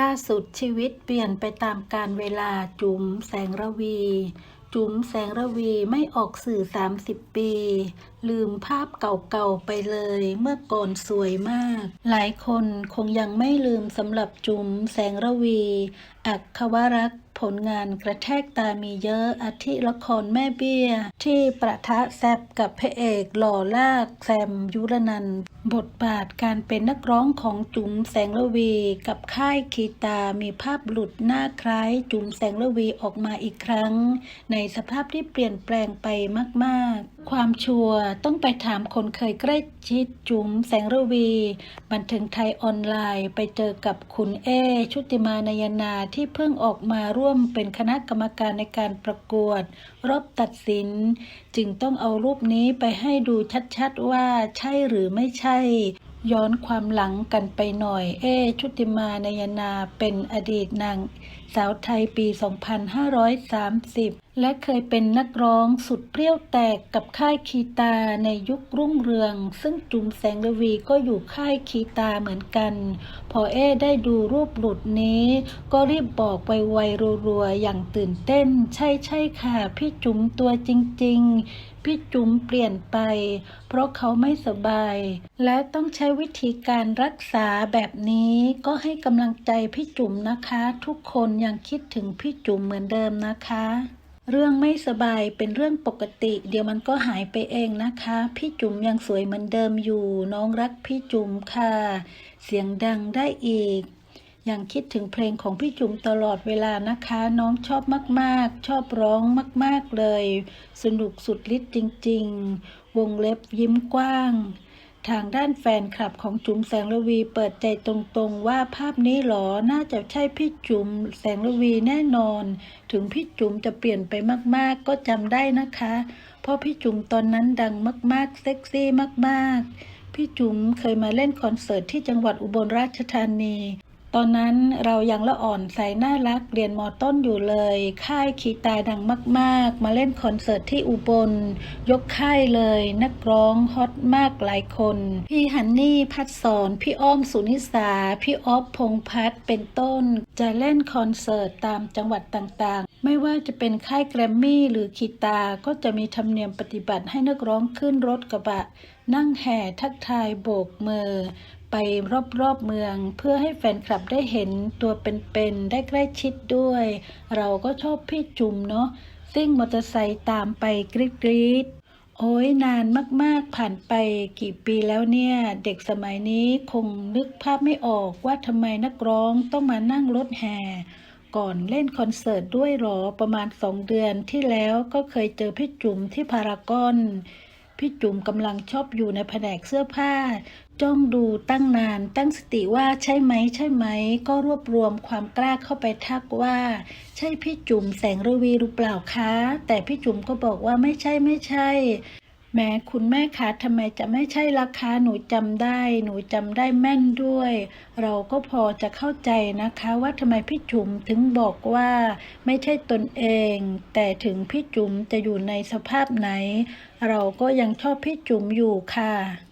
ล่าสุดชีวิตเปลี่ยนไปตามการเวลาจุ๋มแสงระวี จุ๋มแสงระวีไม่ออกสื่อ 30 ปี ลืมภาพเก่าๆไปเลยเมื่อก่อนสวยมาก หลายคนคงยังไม่ลืมสำหรับจุ๋มแสงระวี อักขวรักษ์ผลงานกระแทกตามีเยอะอาทิละครแม่เบี้ย ที่ประทะแซบกับพระเอกหล่อลากแซมยุรนันบทบาทการเป็นนักร้องของจุ๋มแสงระวี กับค่ายคีตามีภาพหลุดหน้าคล้ายจุ๋มแสงระวีออกมาอีกครั้ง ในสภาพที่เปลี่ยนแปลงไปมากๆ ความชัวต้องไปถามคนเคยใกล้ชิดจุ๋มแสงระวี บันเทิงไทยออนไลน์ไปเจอกับคุณเอชุติมานายนาที่เพิ่งออกมาร่่วมเป็นคณะกรรมการในการประกวด รอบตัดสิน จึงต้องเอารูปนี้ไปให้ดูชัดๆว่าใช่หรือไม่ใช่ ย้อนความหลังกันไปหน่อย เอ ชุติมานายนาเป็นอดีตนางสาวไทยปี 2530 และเคยเป็นนักร้องสุดเปรี้ยวแตกกับค่ายคีตาในยุครุ่งเรือง ซึ่งจุ๋มแสงระวีก็อยู่ค่ายคีตาเหมือนกัน พอเอ้ได้ดูรูปหลุดนี้ ก็รีบบอกไวๆรัวๆ อย่างตื่นเต้น ใช่ใช่ค่ะ พี่จุ๋มตัวจริง ๆ พี่จุ๋มเปลี่ยนไป เพราะเขาไม่สบาย และต้องใช้วิธีการรักษาแบบนี้ก็ให้กำลังใจพี่จุ๋มนะคะ ทุกคนยังคิดถึงพี่จุ๋มเหมือนเดิมนะคะ เรื่องไม่สบายเป็นเรื่องปกติ เดี๋ยวมันก็หายไปเองนะคะ พี่จุ๋มยังสวยเหมือนเดิมอยู่ น้องรักพี่จุ๋มค่ะ เสียงดังได้อีก ยังคิดถึงเพลงของพี่จุ๋มตลอดเวลานะคะ น้องชอบมากๆ ชอบร้องมาก ๆเลย สนุกสุดฤทธิ์จริง ๆ วงเล็บยิ้มกว้าง ทางด้านแฟนคลับของจุ๋มแสงระวีเปิดใจตรงๆว่าภาพนี้หรอ น่าจะใช่พี่จุ๋มแสงระวีแน่นอน ถึงพี่จุ๋มจะเปลี่ยนไปมากๆ ก็จำได้นะคะ เพราะพี่จุ๋มตอนนั้นดังมากๆ เซ็กซี่มากๆ พี่จุ๋มเคยมาเล่นคอนเสิร์ตที่จังหวัดอุบลราชธานี ตอนนั้นเรายังละอ่อนใสน่ารักเรียนมอต้นอยู่เลย ค่ายขีตาดังมาก ๆ มาเล่นคอนเสิร์ตที่อุบล ยกค่ายเลย นักร้องฮอตมากหลายคน พี่ฮันนี่พัดสอน พี่อ้อมสุนิสา พี่ออฟพงษ์พัฒเป็นต้น จะเล่นคอนเสิร์ตตามจังหวัดต่างๆ ไม่ว่าจะเป็นค่ายแกรมมี่หรือขีตาก็จะมีธรรมเนียมปฏิบัติให้นักร้องขึ้นรถกระบะ นั่งแห่ทักทายโบกมือ ไปรอบๆเมือง เพื่อให้แฟนคลับได้เห็นตัวเป็นๆได้ใกล้ชิดด้วย เราก็ชอบพี่จุ๋มเนาะซิ่งมอเตอร์ไซค์ตามไปกรี๊ดๆโอ้ยนานมากๆผ่านไปกี่ปีแล้วเนี่ย เด็กสมัยนี้คงนึกภาพไม่ออกว่าทำไมนักร้องต้องมานั่งรถแห่ก่อนเล่นคอนเสิร์ตด้วยหรอประมาณสองเดือนที่แล้วก็เคยเจอพี่จุ๋มที่พารากอน พี่จุ๋มกำลังชอบอยู่ในแผนกเสื้อผ้า จ้องดูตั้งนาน ตั้งสติว่าใช่ไหม ใช่ไหม ก็รวบรวมความกล้าเข้าไปทักว่า ใช่พี่จุ๋มแสงระวีหรือเปล่าคะ แต่พี่จุ๋มก็บอกว่าไม่ใช่ไม่ใช่ แม้คุณแม่คะทำไมจะไม่ใช่ราคาหนูจำได้ หนูจำได้แม่นด้วย เราก็พอจะเข้าใจนะคะว่าทำไมพี่จุ๋มถึงบอกว่า ไม่ใช่ตนเอง แต่ถึงพี่จุ๋มจะอยู่ในสภาพไหน เราก็ยังชอบพี่จุ๋มอยู่ค่ะ